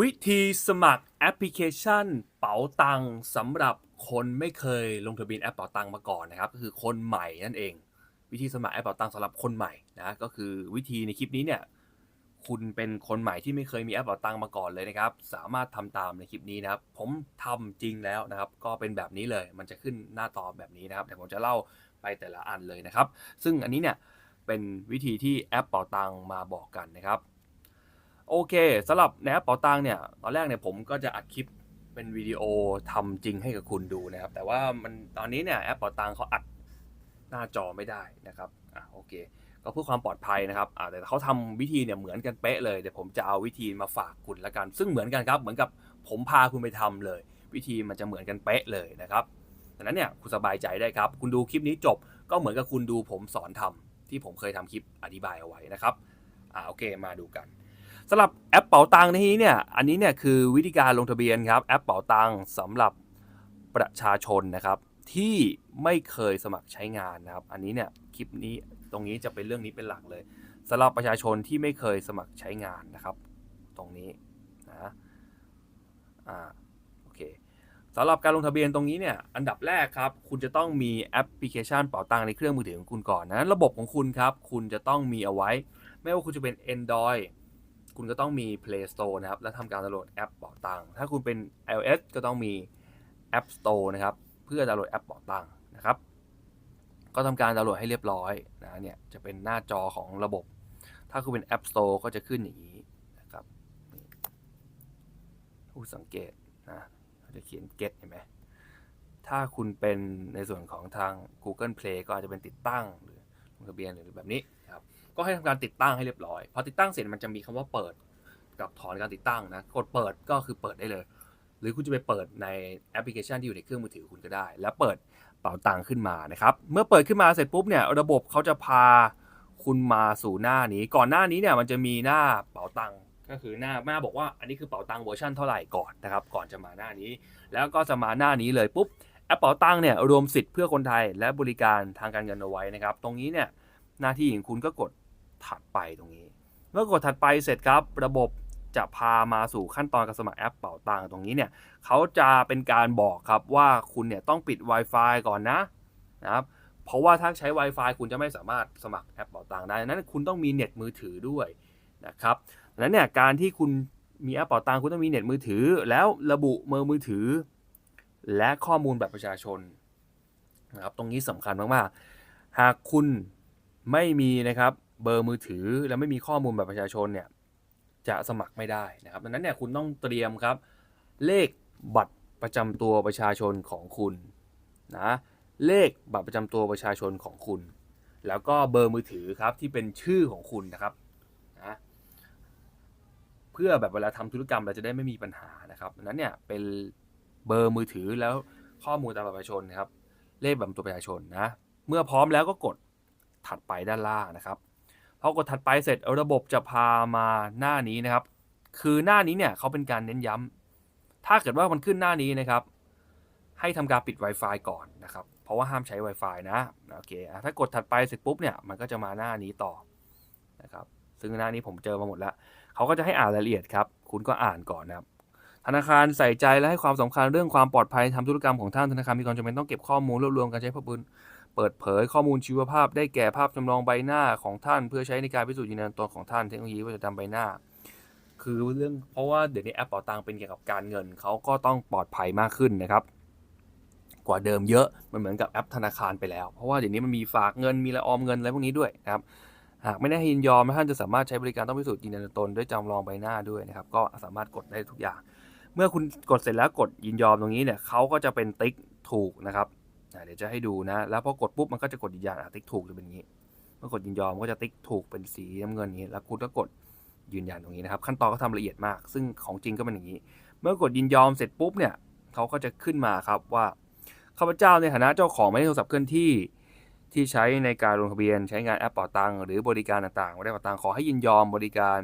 วิธีสมัครแอปพลิเคชัน เป๋าตังสำหรับคนไม่เคยลงทะเบียนแอปเป๋าตังมาก่อนนะครับก็คือคนใหม่นั่นเอง วิธีสมัครแอปเป๋าตังสำหรับคนใหม่นะก็คือวิธีในคลิปนี้เนี่ยคุณเป็นคนใหม่ที่ไม่เคยมีแอปเป๋าตังมาก่อนเลยนะครับ สามารถทำตามในคลิปนี้นะครับ ผมทำจริงแล้วนะครับ ก็เป็นแบบนี้เลย มันจะขึ้นหน้าตอแบบนี้นะครับเดี๋ยวผมจะเล่าไปแต่ละอันเลยนะครับ ซึ่งอันนี้เนี่ยเป็นวิธีที่แอปเป๋าตังมาบอกกันนะครับ โอเคสำหรับในแอปเป๋าตังเนี่ยตอนแรกเนี่ยผมก็จะอัดคลิปเป็นวิดีโอทำจริงให้กับคุณดูนะครับ แต่ว่ามันตอนนี้เนี่ยแอปเป๋าตังเขาอัดหน้าจอไม่ได้นะครับอะโอเค ก็เพื่อความปลอดภัยนะครับอ่าแต่เขาทำวิธีเนี่ยเหมือนกันเป๊ะเลยเดี๋ยวผมจะเอาวิธีมาฝากคุณละกัน ซึ่งเหมือนกันครับ เหมือนกับผมพาคุณไปทำเลย วิธีมันจะเหมือนกันเป๊ะเลยนะครับดังนั้นเนี่ยคุณสบายใจได้ครับ คุณดูคลิปนี้จบ ก็เหมือนกับคุณดูผมสอนทำที่ผมเคยทำคลิปอธิบายเอาไว้นะครับอ่าโอเคมาดูกัน สำหรับแอปเป๋าตังในที่นี้เนี่ยอันนี้เนี่ยคือวิธีการลงทะเบียนครับแอปเป๋าตังสำหรับประชาชนนะครับที่ไม่เคยสมัครใช้งานนะครับ อันนี้เนี่ยคลิปนี้ตรงนี้จะเป็นเรื่องนี้เป็นหลักเลยสำหรับประชาชนที่ไม่เคยสมัครใช้งานนะครับ ตรงนี้นะอ่าโอเคสำหรับการลงทะเบียนตรงนี้เนี่ยอันดับแรกครับ คุณจะต้องมีแอปพลิเคชันเป๋าตังในเครื่องมือถือของคุณก่อนนะ ระบบของคุณครับ คุณจะต้องมีเอาไว้ ไม่ว่าคุณจะเป็น Android คุณก็ต้องมี Play Store นะครับ และทำการดาวน์โหลดแอปเป๋าตังค์ถ้าคุณเป็น iOS ก็ต้องมี App Store นะครับ เพื่อดาวน์โหลดแอปเป๋าตังค์นะครับ ก็ทำการดาวน์โหลดให้เรียบร้อยนะเนี่ยจะเป็นหน้าจอของระบบ ถ้าคุณเป็น App Store ก็จะขึ้นอย่างนี้นะครับผู้สังเกตนะจะเขียน get เห็นไหมถ้าคุณเป็นในส่วนของทาง Google Play ก็อาจจะเป็นติดตั้งหรือลงทะเบียนหรือแบบนี้ ก็ให้ทำการติดตั้งให้เรียบร้อยพอติดตั้งเสร็จมันจะมีคำว่าเปิด กับถอนการติดตั้งนะกดเปิดก็คือเปิดได้เลย หรือคุณจะไปเปิดในแอปพลิเคชันที่อยู่ในเครื่องมือถือคุณก็ได้ แล้วเปิดเป๋าตังค์ขึ้นมานะครับเมื่อเปิดขึ้นมาเสร็จปุ๊บเนี่ยระบบเขาจะพาคุณมาสู่หน้านี้ ก่อนหน้านี้เนี่ยมันจะมีหน้าเป๋าตังค์ก็คือหน้าหน้าบอกว่าอันนี้คือเป๋าตังค์เวอร์ชันเท่าไหร่ก่อนนะครับก่อนจะมาหน้านี้ แล้วก็จะมาหน้านี้เลยปุ๊บแอปเป๋าตังค์เนี่ยรวมสิทธิ์เพื่อคนไทยและบริการทางการเงินเอาไว้นะครับ ตรงนี้เนี่ยหน้าที่ของคุณก็กด ถัดไปตรงนี้ เมื่อกดถัดไปเสร็จครับ ระบบจะพามาสู่ขั้นตอนการสมัครแอปเป่าตังตรงนี้เนี่ยเขาจะเป็นการบอกครับว่าคุณเนี่ยต้องปิด Wi-Fi ก่อนนะนะครับเพราะว่าถ้าใช้ Wi-Fi คุณจะไม่สามารถสมัครแอปเป่าตังได้นั้นคุณต้องมีเน็ตมือถือด้วยนะครับดังนั้นเนี่ยการที่คุณมีแอปเป่าตังคุณต้องมีเน็ตมือถือ แล้วระบุเบอร์มือถือ และข้อมูลแบบประชาชนนะครับตรงนี้สำคัญมากๆ หากคุณไม่มีนะครับ เบอร์มือถือแล้วไม่มีข้อมูลแบบประชาชนเนี่ยจะสมัครไม่ได้นะครับดังนั้นเนี่ยคุณต้องเตรียมครับ เลขบัตรประจำตัวประชาชนของคุณนะเลขบัตรประจำตัวประชาชนของคุณ แล้วก็เบอร์มือถือครับที่เป็นชื่อของคุณนะครับนะเพื่อแบบเวลาทำธุรกรรมเราจะได้ไม่มีปัญหานะครับดังนั้นเนี่ยเป็นเบอร์มือถือแล้วข้อมูลตามบัตรประชาชนนะครับเลขบัตรประจำตัวประชาชนนะเมื่อพร้อมแล้วก็กดถัดไปด้านล่างนะครับ พอกดถัดไปเสร็จระบบจะพามาหน้านี้นะครับ คือหน้านี้เนี่ยเขาเป็นการเน้นย้ำถ้าเกิดว่ามันขึ้นหน้านี้นะครับ ให้ทำการปิด Wi-Fi ก่อนนะครับ เพราะว่าห้ามใช้ Wi-Fi นะโอเคถ้ากดถัดไปเสร็จปุ๊บเนี่ยมันก็จะมาหน้านี้ต่อนะครับ ซึ่งหน้านี้ผมเจอมาหมดแล้วเขาก็จะให้อ่านรายละเอียดครับ คุณก็อ่านก่อนนะครับธนาคารใส่ใจและให้ความสำคัญเรื่องความปลอดภัยทำธุรกรรมของท่านธนาคารมีความจำเป็นต้องเก็บข้อมูลรวบรวมการใช้ข้อมูล เปิดเผยข้อมูลชีวภาพได้แก่ภาพจำลองใบหน้าของท่าน เพื่อใช้ในการพิสูจน์ยืนยันตัวของท่านเทคโนโลยีวัฒนธรรมใบหน้า คือเรื่องเพราะว่าเดี๋ยวนี้แอปเป๋าตังเป็นเกี่ยวกับการเงินเขาก็ต้องปลอดภัยมากขึ้นนะครับ กว่าเดิมเยอะมันเหมือนกับแอปธนาคารไปแล้ว เพราะว่าเดี๋ยวนี้มันมีฝากเงินมีละออมเงินอะไรพวกนี้ด้วยนะครับหากไม่ได้ยินยอมท่านจะสามารถใช้บริการต้องพิสูจน์ยืนยันตนด้วยจำลองใบหน้าด้วยนะครับก็สามารถกดได้ทุกอย่าง เมื่อคุณกดเสร็จแล้วกดยินยอมตรงนี้เนี่ยเขาก็จะเป็นติ๊กถูกนะครับ เดี๋ยวจะให้ดูนะ แล้วพอกดปุ๊บมันก็จะกดยืนยันอะติ๊กถูกจะเป็นอย่างนี้ เมื่อกดยินยอมก็จะติ๊กถูกเป็นสีน้ำเงินนี้ แล้วคุณก็กดยืนยันตรงนี้นะครับ ขั้นตอนก็ทำละเอียดมาก ซึ่งของจริงก็เป็นอย่างนี้ เมื่อกดยินยอมเสร็จปุ๊บเนี่ยเขาก็จะขึ้นมาครับว่าข้าพเจ้าในฐานะเจ้าของหมายเลขโทรศัพท์เคลื่อนที่ที่ใช้ในการลงทะเบียน ใช้งานแอปเป๋าตังหรือบริการต่างๆหมายเลขเป๋าตังขอให้ยินยอมบริการ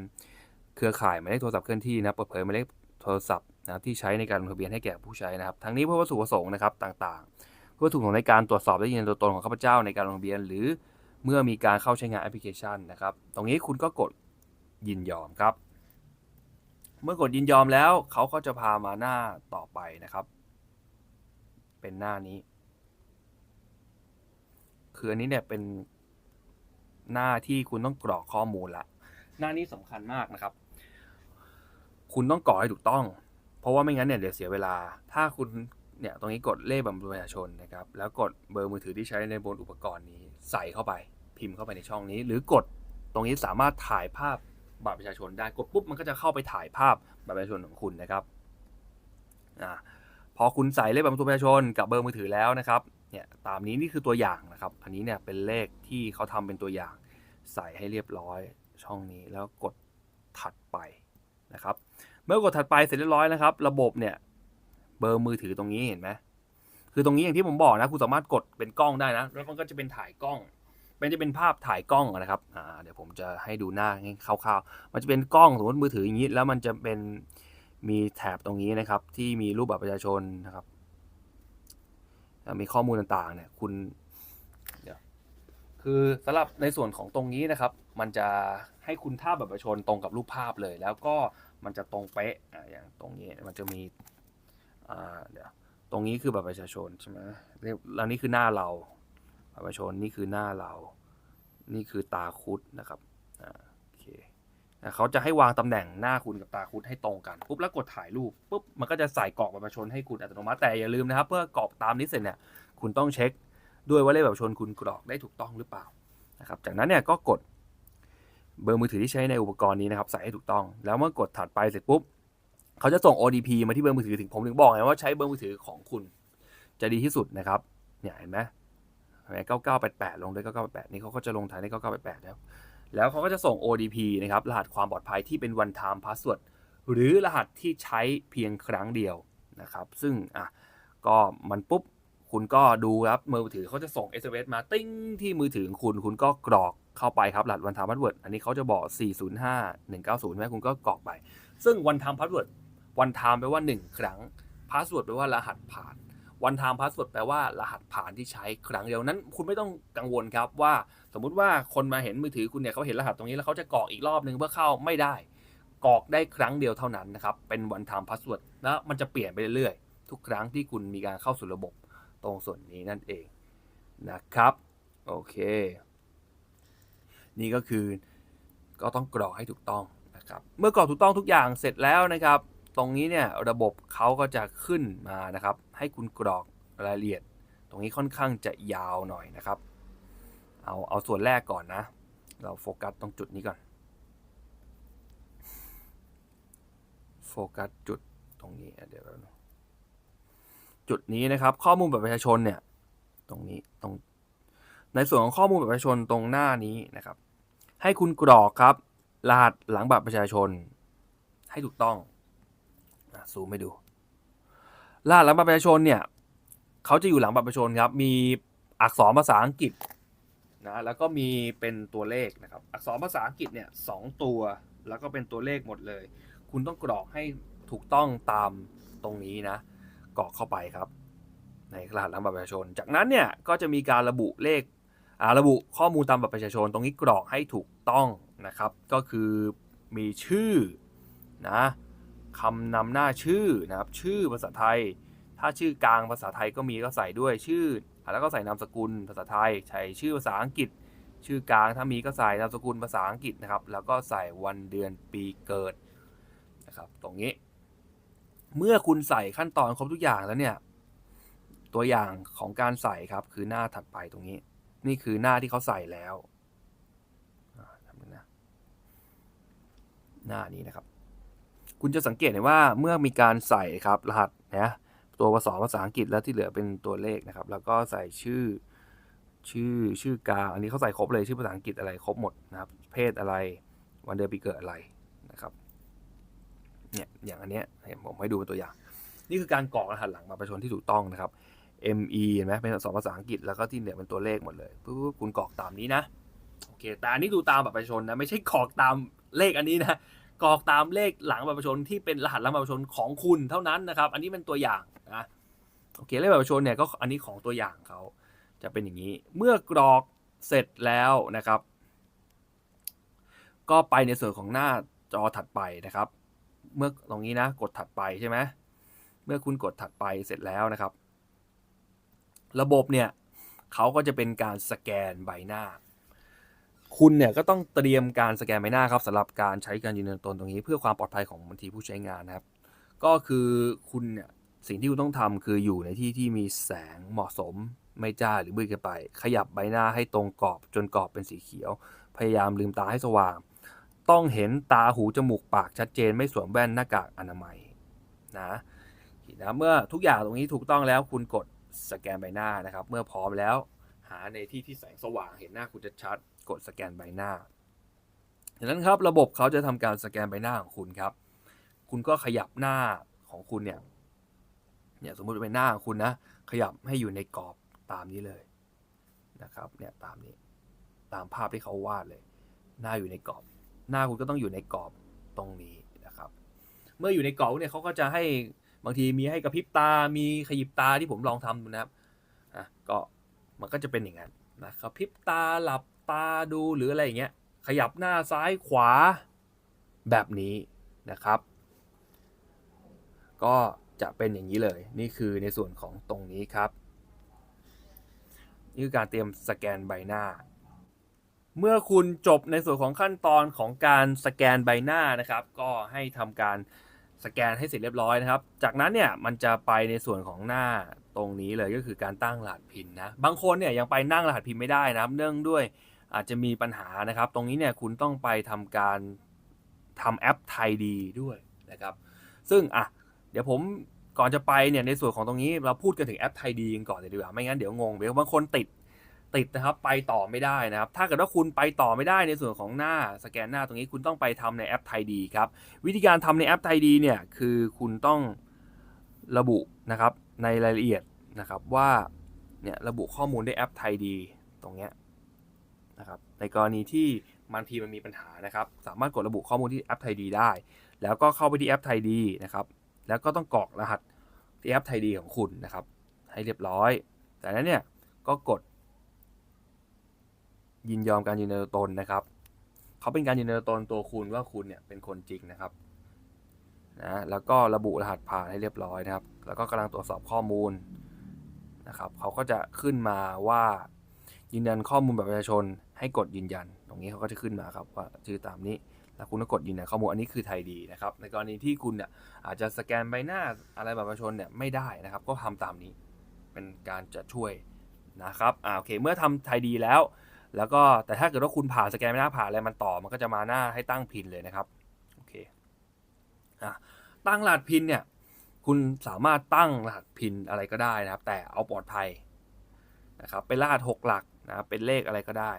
เครือข่ายหมายเลขโทรศัพท์เคลื่อนที่นะเปิดเผยหมายเลขโทรศัพท์นะที่ใช้ในการลงทะเบียนให้แก่ผู้ใช้นะครับทั้งนี้เพื่อวัตถุประสงค์นะครับต่างๆ พื่อถูกของในการตรวจสอบและยืนยันตัวตนของข้าพเจ้าในการลงทะเบียน หรือเมื่อมีการเข้าใช้งานแอปพลิเคชันนะครับ ตรงนี้คุณก็กดยินยอมครับ เมื่อกดยินยอมแล้วเขาก็จะพามาหน้าต่อไปนะครับ เป็นหน้านี้ คืออันนี้เนี่ยเป็นหน้าที่คุณต้องกรอกข้อมูลละหน้านี้สำคัญมากนะครับ คุณต้องกรอกให้ถูกต้อง เพราะว่าไม่งั้นเนี่ยเดี๋ยวเสียเวลา ถ้าคุณ เนี่ยตรงนี้กดเลขบัตรประชาชนนะครับ แล้วกดเบอร์มือถือที่ใช้ในบนอุปกรณ์นี้ใส่เข้าไป พิมพ์เข้าไปในช่องนี้ หรือกดตรงนี้สามารถถ่ายภาพบัตรประชาชนได้กดปุ๊บมันก็จะเข้าไปถ่ายภาพบัตรประชาชนของคุณนะครับอ่าพอคุณใส่เลขบัตรประชาชนกับเบอร์มือถือแล้วนะครับเนี่ยตามนี้นี่คือตัวอย่างนะครับ อันนี้เนี่ยเป็นเลขที่เขาทำเป็นตัวอย่าง ใส่ให้เรียบร้อยช่องนี้แล้วกดถัดไปนะครับ เมื่อกดถัดไปเสร็จเรียบร้อยนะครับ ระบบเนี่ย เบอร์มือถือตรงนี้เห็นไหมคือตรงนี้อย่างที่ผมบอกนะคุณสามารถกดเป็นกล้องได้นะ แล้วมันก็จะเป็นถ่ายกล้อง มันจะเป็นภาพถ่ายกล้องนะครับอ่าเดี๋ยวผมจะให้ดูหน้าคร่าวๆ มันจะเป็นกล้องสมมติมือถืออย่างนี้ แล้วมันจะเป็นมีแถบตรงนี้นะครับ ที่มีรูปบัตรประชาชนนะครับมีข้อมูลต่างๆเนี่ยคุณเดี๋ยวคือสำหรับในส่วนของตรงนี้นะครับ มันจะให้คุณท่าพบัตรประชาชนตรงกับรูปภาพเลย แล้วก็มันจะตรงเป๊ะอย่างตรงนี้มันจะมี อ่าเดี๋ยวตรงนี้คือบัตรประชาชนใช่ไหมแล้วนี่คือหน้าเราบัตรประชาชนนี่คือหน้าเรา นี่คือตาคุดนะครับอ่าโอเคเขาจะให้วางตำแหน่งหน้าคุณกับตาคุดให้ตรงกันปุ๊บแล้วกดถ่ายรูปปุ๊บมันก็จะใส่กรอกบัตรประชาชนให้คุณอัตโนมัติแต่อย่าลืมนะครับเพื่อกรอกตามนี้เสร็จเนี่ยคุณต้องเช็คด้วยว่าเลขบัตรประชาชนคุณกรอกได้ถูกต้องหรือเปล่านะครับจากนั้นเนี่ยก็กดเบอร์มือถือที่ใช้ในอุปกรณ์นี้นะครับใส่ให้ถูกต้อง แล้วเมื่อกดถัดไปเสร็จปุ๊บ เขาจะส่ง OTP มาที่เบอร์มือถือถึงผมถึงบอกไงว่าใช้เบอร์มือถือของคุณจะดีที่สุดนะครับ เนี่ยเห็นไหมเก้าเก้าแปดแปดลงด้วยเก้าเก้าแปดนี่เขาก็จะลงท้ายด้วยเก้าเก้าแปดแปดนะครับแล้วเขาก็จะส่ง ODP นะครับรหัสความปลอดภัยที่เป็น one time password หรือรหัสที่ใช้เพียงครั้งเดียวนะครับ ซึ่งอะก็มันปุ๊บคุณก็ดูครับมือถือเขาจะส่ง SMS มาติ้งที่มือถือคุณ คุณก็กรอกเข้าไปครับรหัส one time password อันนี้เขาจะบอก 405 190ใช่ไหมคุณก็กรอกไป ซึ่ง one time password one time แปลว่า 1 ครั้ง password แปลว่ารหัสผ่านวัน time password แปลว่ารหัสผ่านที่ใช้ครั้งเดียวนั้น คุณไม่ต้องกังวลครับว่าสมมุติว่าคนมาเห็นมือถือคุณเนี่ยเขาเห็นรหัสตรงนี้แล้วเขาจะกรอกอีกรอบนึงเพื่อเข้าไม่ได้กรอกได้ครั้งเดียวเท่านั้นนะครับเป็น one time password แล้วมันจะเปลี่ยนไปเรื่อยๆ ทุกครั้งที่คุณมีการเข้าสู่ระบบตรงส่วนนี้นั่นเองนะครับโอเค นี่ก็คือก็ต้องกรอกให้ถูกต้องนะครับ เมื่อกรอกถูกต้องทุกอย่างเสร็จแล้วนะครับ ตรงนี้เนี่ยระบบเขาก็จะขึ้นมานะครับ ให้คุณกรอกรายละเอียด ตรงนี้ค่อนข้างจะยาวหน่อยนะครับ เอาเอาส่วนแรกก่อนนะ เราโฟกัสตรงจุดนี้ก่อน โฟกัสจุดตรงนี้เดี๋ยวจุดนี้นะครับข้อมูลบัตรประชาชนเนี่ยตรงนี้ตรงในส่วนของข้อมูลบัตรประชาชนตรงหน้านี้นะครับ ให้คุณกรอกครับรหัสหลังบัตรประชาชน ให้ถูกต้อง ซูมให้ดูรหัสหลังบัตรประชาชนเนี่ยเขาจะอยู่หลังบัตรประชาชนครับ มีอักษรภาษาอังกฤษนะแล้วก็มีเป็นตัวเลขนะครับ อักษรภาษาอังกฤษเนี่ยสองตัวแล้วก็เป็นตัวเลขหมดเลย คุณต้องกรอกให้ถูกต้องตามตรงนี้นะกรอกเข้าไปครับ ในรหัสหลังบัตรประชาชน จากนั้นเนี่ยก็จะมีการระบุเลขระบุข้อมูลตามบัตรประชาชน ตรงนี้กรอกให้ถูกต้องนะครับ ก็คือมีชื่อนะ คำนำหน้าชื่อนะครับ ชื่อภาษาไทย ถ้าชื่อกลางภาษาไทยก็มีก็ใส่ด้วยชื่อ แล้วก็ใส่นามสกุลภาษาไทยใส่ชื่อภาษาอังกฤษ ชื่อกลางถ้ามีก็ใส่นามสกุลภาษาอังกฤษนะครับ แล้วก็ใส่วันเดือนปีเกิดนะครับ ตรงนี้ เมื่อคุณใส่ขั้นตอนครบทุกอย่างแล้วเนี่ย ตัวอย่างของการใส่ครับคือหน้าถัดไปตรงนี้ นี่คือหน้าที่เขาใส่แล้วหน้านี้นะครับ คุณจะสังเกตเห็นว่าเมื่อมีการใส่ครับรหัสนะตัวภาษาภาษาอังกฤษแล้วที่เหลือเป็นตัวเลขนะครับ แล้วก็ใส่ชื่อชื่อชื่อกลางอันนี้เขาใส่ครบเลยชื่อภาษาอังกฤษอะไรครบหมดนะครับ เพศอะไรวันเดือนปีเกิดอะไรนะครับเนี่ยอย่างอันเนี้ยเห็นผมให้ดูเป็นตัวอย่าง นี่คือการกรอกรหัสหลังมาประชาชนที่ถูกต้องนะครับ ME เห็นไหมเป็นอักษรภาษาอังกฤษแล้วก็ที่เหลือเป็นตัวเลขหมดเลยปุ๊บคุณกรอกตามนี้นะโอเคแต่อันนี้ดูตามบัตรประชาชนนะไม่ใช่กรอกตามเลขอันนี้นะ กรอกตามเลขหลังบัตรประชาชนที่เป็นรหัสหลังบัตรประชาชนของคุณเท่านั้นนะครับ อันนี้เป็นตัวอย่างนะโอเคเลขบัตรประชาชนเนี่ยก็อันนี้ของตัวอย่างเขาจะเป็นอย่างนี้ เมื่อกรอกเสร็จแล้วนะครับ ก็ไปในส่วนของหน้าจอถัดไปนะครับ เมื่อตรงนี้นะกดถัดไปใช่ไหมเมื่อคุณกดถัดไปเสร็จแล้วนะครับ ระบบเนี่ยเขาก็จะเป็นการสแกนใบหน้า คุณเนี่ยก็ต้องเตรียมการสแกนใบหน้าครับสำหรับการใช้การยืนยันตนตรงนี้ เพื่อความปลอดภัยของบัญชีผู้ใช้งานนะครับ ก็คือคุณเนี่ยสิ่งที่คุณต้องทำคืออยู่ในที่ที่มีแสงเหมาะสมไม่จ้าหรือมืดเกินไป ขยับใบหน้าให้ตรงกรอบจนกรอบเป็นสีเขียว พยายามลืมตาให้สว่าง ต้องเห็นตาหูจมูกปากชัดเจน ไม่สวมแว่นหน้ากากอนามัยนะนะเมื่อทุกอย่างตรงนี้ถูกต้องแล้วคุณกดสแกนใบหน้านะครับ เมื่อพร้อมแล้วาในที่ที่แสงสว่างเห็นหน้าคุณชัดๆกดสแกนใบหน้าดังนั้นครับระบบเขาจะทำการสแกนใบหน้าของคุณครับ คุณก็ขยับหน้าของคุณเนี่ยเนี่ยสมมุติเป็นหน้าของคุณนะขยับให้อยู่ในกรอบตามนี้เลยนะครับเนี่ยตามนี้ตามภาพที่เขาวาดเลย หน้าอยู่ในกรอบ หน้าคุณก็ต้องอยู่ในกรอบตรงนี้นะครับ เมื่ออยู่ในกรอบเนี่ยเขาก็จะให้บางทีมีให้กระพริบตา มีขยิบตาที่ผมลองทำดูนะครับอะก็ มันก็จะเป็นอย่างนั้นนะครับพริบตาหลับตาดูหรืออะไรอย่างเงี้ยขยับหน้าซ้ายขวาแบบนี้นะครับ ก็จะเป็นอย่างนี้เลยนี่คือในส่วนของตรงนี้ครับนี่คือการเตรียมสแกนใบหน้า เมื่อคุณจบในส่วนของขั้นตอนของการสแกนใบหน้านะครับ ก็ให้ทำการสแกนให้เสร็จเรียบร้อยนะครับ จากนั้นเนี่ยมันจะไปในส่วนของหน้า ตรงนี้เลยก็คือการตั้งรหัสพินนะ บางคนเนี่ยยังไปนั่งรหัสพินไม่ได้นะครับ เนื่องด้วยอาจจะมีปัญหานะครับ ตรงนี้เนี่ยคุณต้องไปทำการทำแอปไทยดีด้วยนะครับ ซึ่งอะเดี๋ยวผมก่อนจะไปเนี่ยในส่วนของตรงนี้เราพูดกันถึงแอปไทยดีกันก่อนเลยดีกว่าไม่งั้นเดี๋ยวงงเดี๋ยวบางคนติดติดนะครับไปต่อไม่ได้นะครับ ถ้าเกิดว่าคุณไปต่อไม่ได้ในส่วนของหน้าสแกนหน้าตรงนี้คุณต้องไปทำในแอปไทยดีครับ วิธีการทำในแอปไทยดีเนี่ยคือคุณต้อง ระบุนะครับในรายละเอียดนะครับว่าเนี่ยระบุข้อมูลด้วยแอปไทยดีตรงเนี้ยนะครับในกรณีที่บางทีมันมีปัญหานะครับ สามารถกดระบุข้อมูลที่แอปไทยดีได้ แล้วก็เข้าไปที่แอปไทยดีนะครับ แล้วก็ต้องกรอกรหัสที่แอปไทยดีของคุณนะครับ ให้เรียบร้อย แต่นั้นเนี่ยก็กด ยินยอมการยืนยันตัวตนนะครับเขาเป็นการยืนยันตัวตนตัวคุณว่าคุณเนี่ยเป็นคนจริงนะครับ นะแล้วก็ระบุรหัสผ่านให้เรียบร้อยนะครับ แล้วก็กำลังตรวจสอบข้อมูลนะครับเขาก็จะขึ้นมาว่ายืนยันข้อมูลแบบประชาชนให้กดยืนยัน ตรงนี้เขาก็จะขึ้นมาครับว่าชื่อตามนี้แล้วคุณก็กดยืนยันข้อมูลอันนี้คือไทยดีนะครับในกรณีที่คุณเนี่ยอาจจะสแกนใบหน้าอะไรแบบประชาชนเนี่ยไม่ได้นะครับ ก็ทำตามนี้เป็นการจะช่วยนะครับอ่าโอเคเมื่อทำไทยดีแล้ว แล้วก็แต่ถ้าเกิดว่าคุณผ่านสแกนไม่น่าผ่านอะไรมันต่อ มันก็จะมาหน้าให้ตั้งพินเลยนะครับ ตั้งรหัสพินเนี่ย คุณสามารถตั้งรหัสพินอะไรก็ได้นะครับ แต่เอาปลอดภัยนะครับเป็นรหัส6หลักนะเป็นเลขอะไรก็ได้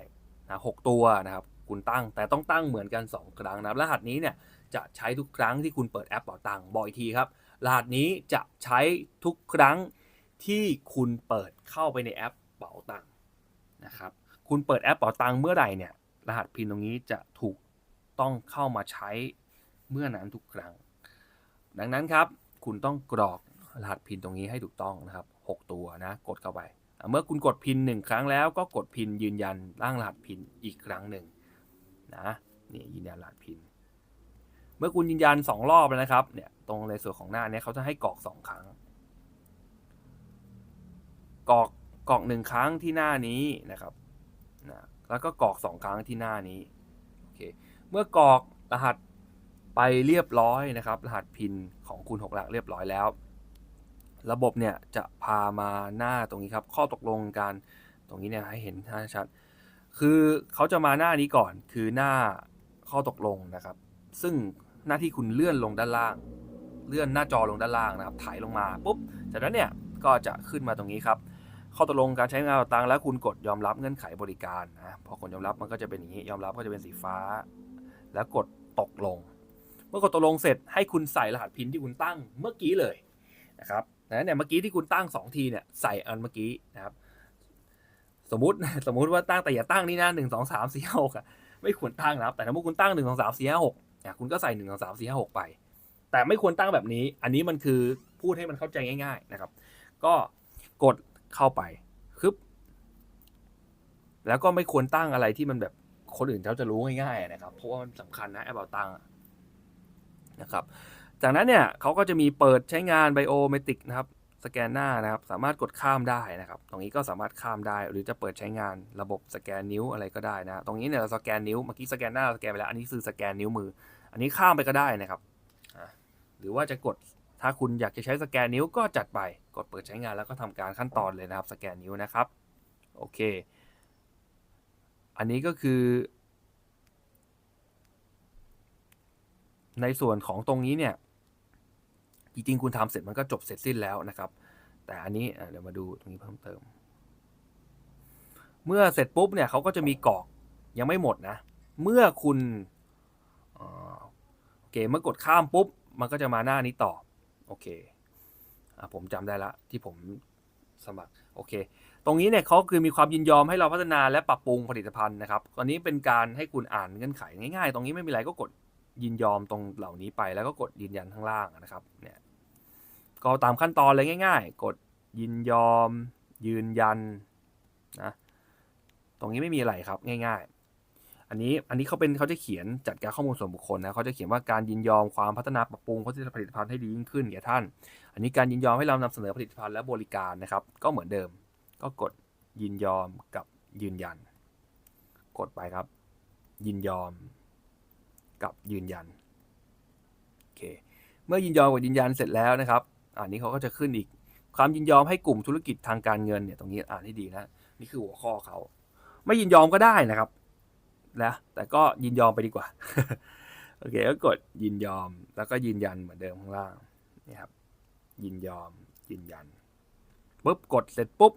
นะหกตัวนะครับคุณตั้งแต่ต้องตั้งเหมือนกัน 2 ครั้งนะครับรหัสนี้เนี่ยจะใช้ทุกครั้งที่คุณเปิดแอปเป๋าตังค์บอกอีกทีครับรหัสนี้จะใช้ทุกครั้งที่คุณเปิดเข้าไปในแอปเป๋าตังค์นะครับคุณเปิดแอปเป๋าตังค์เมื่อไหร่เนี่ยรหัสพินตรงนี้จะถูกต้องเข้ามาใช้เมื่อนั้นทุกครั้ง ดังนั้นครับ คุณต้องกรอกรหัสพินตรงนี้ให้ถูกต้องนะครับ 6 ตัวนะ กดเข้าไป เมื่อคุณกดพินหนึ่งครั้งแล้วก็กดพินยืนยันร่างรหัสพินอีกครั้งหนึ่งนะนี่ยืนยันรหัสพิน เมื่อคุณยืนยัน 2 รอบแล้วนะครับเนี่ยตรงในส่วนของหน้าเนี่ยเขาจะให้กรอก 2 ครั้ง กรอกกรอกหนึ่งครั้งที่หน้านี้นะครับนะแล้วก็กรอกสองครั้งที่หน้านี้โอเคเมื่อกรอกรหัส ไปเรียบร้อยนะครับ รหัสพินของคุณหกหลักเรียบร้อยแล้ว ระบบเนี่ยจะพามาหน้าตรงนี้ครับ ข้อตกลงการตรงนี้เนี่ยให้เห็นชัดคือเขาจะมาหน้านี้ก่อนคือหน้าข้อตกลงนะครับ ซึ่งหน้าที่คุณเลื่อนลงด้านล่าง เลื่อนหน้าจอลงด้านล่างนะครับถ่ายลงมาปุ๊บจากนั้นเนี่ยก็จะขึ้นมาตรงนี้ครับ ข้อตกลงการใช้งานตังแล้วคุณกดยอมรับเงื่อนไขบริการนะพอกดยอมรับมันก็จะเป็นอย่างนี้ยอมรับก็จะเป็นสีฟ้า แล้วกดตกลง มื่อกดตกลงเสร็จให้คุณใส่รหัสพินที่คุณตั้งเมื่อกี้เลยนะครับนะเนี่ยเมื่อกี้ที่คุณตั้ง 2 ทีเนี่ยใส่อันเมื่อกี้นะครับสมมติสมมุติว่าตั้งแต่อย่าตั้งนี่นะหนึ่งสองสามสี่หกอะไม่ควรตั้งนะครับแต่ถ้าคุณตั้งหนึ่งสองสามสี่ห้าหกเนี่ยคุณก็ใส่หนึ่งสองสามสี่ห้าหกไป แต่ไม่ควรตั้งแบบนี้ อันนี้มันคือพูดให้มันเข้าใจง่าย ๆนะครับ ก็กดเข้าไปคึบแล้วก็ไม่ควรตั้งอะไรที่มันแบบคนอื่นเขาจะรู้ง่ายๆนะครับ เพราะว่ามันสำคัญนะแอปเป่าตังค์ นะครับ จากนั้นเนี่ยเขาก็จะมีเปิดใช้งาน Biometric นะครับสแกนหน้านะครับ สามารถกดข้ามได้นะครับ ตรงนี้ก็สามารถข้ามได้ หรือจะเปิดใช้งานระบบสแกนนิ้วอะไรก็ได้นะ ตรงนี้เนี่ยเราสแกนนิ้ว เมื่อกี้สแกนหน้าเราสแกนไปแล้ว อันนี้คือสแกนนิ้วมือ อันนี้ข้ามไปก็ได้นะครับ หรือว่าจะกด ถ้าคุณอยากจะใช้สแกนนิ้วก็จัดไป กดเปิดใช้งานแล้วก็ทำการขั้นตอนเลยนะครับ สแกนนิ้วนะครับ โอเค อันนี้ก็คือ ในส่วนของตรงนี้เนี่ยจริงๆคุณทำเสร็จมันก็จบเสร็จสิ้นแล้วนะครับ แต่อันนี้เดี๋ยวมาดูตรงนี้เพิ่มเติม เมื่อเสร็จปุ๊บเนี่ยเขาก็จะมีกรอกยังไม่หมดนะ เมื่อคุณโอเคเมื่อกดข้ามปุ๊บ มันก็จะมาหน้านี้ต่อ โอเคอผมจำได้ละที่ผมสมัครโอเค ตรงนี้เนี่ยเขาคือมีความยินยอมให้เราพัฒนาและปรับปรุงผลิตภัณฑ์นะครับตอนนี้เป็นการให้คุณอ่านเงื่อนไขง่ายๆ ตรงนี้ไม่มีอะไรก็กด ยินยอมตรงเหล่านี้ไปแล้วก็กดยืนยันข้างล่างนะครับเนี่ยก็ตามขั้นตอนเลยง่าย ๆ กดยินยอม ยืนยันนะตรงนี้ไม่มีอะไรครับง่าย ๆ อันนี้อันนี้เขาเป็นเขาจะเขียนจัดการข้อมูลส่วนบุคคลนะเขาจะเขียนว่าการยินยอมความพัฒนาปรับปรุงผลิตภัณฑ์ให้ดียิ่งขึ้นแก่ท่าน อันนี้การยินยอมให้เรานำเสนอผลิตภัณฑ์และบริการนะครับ ก็เหมือนเดิม ก็กดยินยอมกับยืนยัน กดไปครับ ยินยอม กับยืนยันโอเคเมื่อยินยอมกับยืนยันเสร็จแล้วนะครับ อันนี้เขาก็จะขึ้นอีกความยินยอมให้กลุ่มธุรกิจทางการเงินเนี่ยตรงนี้อ่านให้ดีนะนี่คือหัวข้อเขาไม่ยินยอมก็ได้นะครับนะแต่ก็ยินยอมไปดีกว่าโอเคก็กดยินยอมแล้วก็ยืนยันเหมือนเดิมข้างล่างนี่ครับยินยอมยืนยันปุ๊บกดเสร็จปุ๊บ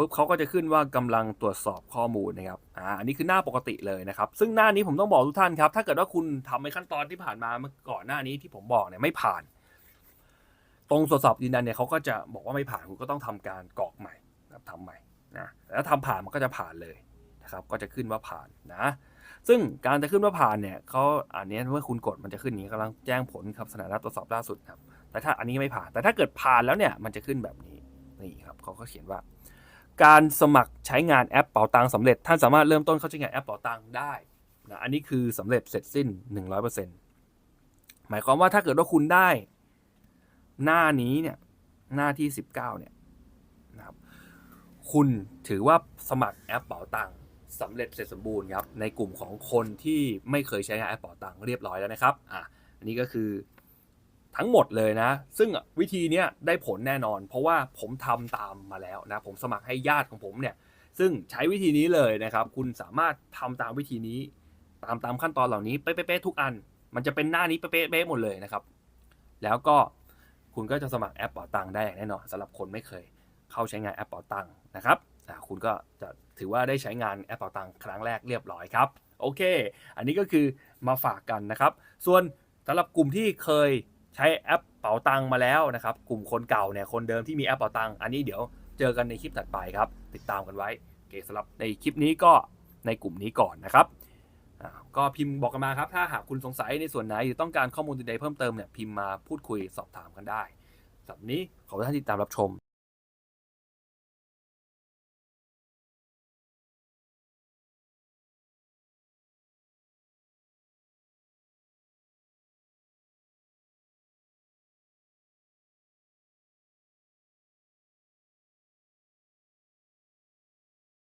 ปุ๊บเขาก็จะขึ้นว่ากำลังตรวจสอบข้อมูลนะครับอ่าอันนี้คือหน้าปกติเลยนะครับ ซึ่งหน้านี้ผมต้องบอกทุกท่านครับ ถ้าเกิดว่าคุณทำในขั้นตอนที่ผ่านมาเมื่อก่อนหน้านี้ที่ผมบอกเนี่ยไม่ผ่าน ตรงตรวจสอบยืนยันเนี่ยเขาก็จะบอกว่าไม่ผ่านคุณก็ต้องทำการกรอกใหม่นะครับทำใหม่นะแต่ถ้าทำผ่านมันก็จะผ่านเลยนะครับ ก็จะขึ้นว่าผ่านนะ ซึ่งการจะขึ้นว่าผ่านเนี่ยเขาอันนี้เมื่อคุณกดมันจะขึ้นนี้กำลังแจ้งผลครับสถานะตรวจสอบล่าสุดครับแต่ถ้าอันนี้ไม่ผ่าน แต่ถ้าเกิดผ่านแล้วเนี่ยมันจะขึ้นแบบนี้นี่ครับเขาก็เขียนว่า การสมัครใช้งานแอปเป๋าตังสำเร็จ ท่านสามารถเริ่มต้นเข้าใช้งานแอปเป๋าตังได้นะอันนี้คือสำเร็จเสร็จสิ้น 100%หมายความว่าถ้าเกิดว่าคุณได้ หน้านี้เนี่ยหน้าที่ 19เนี่ยนะครับคุณถือว่าสมัครแอปเป๋าตังสำเร็จเสร็จสมบูรณ์ครับในกลุ่มของคนที่ไม่เคยใช้งานแอปเป๋าตังเรียบร้อยแล้วนะครับอะอันนี้ก็คือ ทั้งหมดเลยนะ ซึ่งวิธีนี้ได้ผลแน่นอน เพราะว่าผมทำตามมาแล้วนะ ผมสมัครให้ญาติของผมเนี่ย ซึ่งใช้วิธีนี้เลยนะครับ คุณสามารถทำตามวิธีนี้ ตามตามขั้นตอนเหล่านี้เป๊ะๆทุกอัน มันจะเป็นหน้านี้เป๊ะๆหมดเลยนะครับ แล้วก็คุณก็จะสมัครแอปเป๋าตังได้อย่างแน่นอนสำหรับคนไม่เคยเข้าใช้งานแอปเป๋าตังนะครับคุณก็จะถือว่าได้ใช้งานแอปเป๋าตังครั้งแรกเรียบร้อยครับ โอเค อันนี้ก็คือมาฝากกันนะครับ ส่วนสำหรับกลุ่มที่เคย ใช้แอปเป๋าตังมาแล้วนะครับ กลุ่มคนเก่าเนี่ยคนเดิมที่มีแอปเป๋าตังอันนี้เดี๋ยวเจอกันในคลิปถัดไปครับ ติดตามกันไว้โอเคสำหรับในคลิปนี้ก็ในกลุ่มนี้ก่อนนะครับก็พิมพ์บอกกันมาครับ ถ้าหากคุณสงสัยในส่วนไหน หรือต้องการข้อมูลใดๆเพิ่มเติมเนี่ยพิมพ์มาพูดคุยสอบถามกันได้สำหรับนี้ขอบคุณท่านที่ติดตามรับชม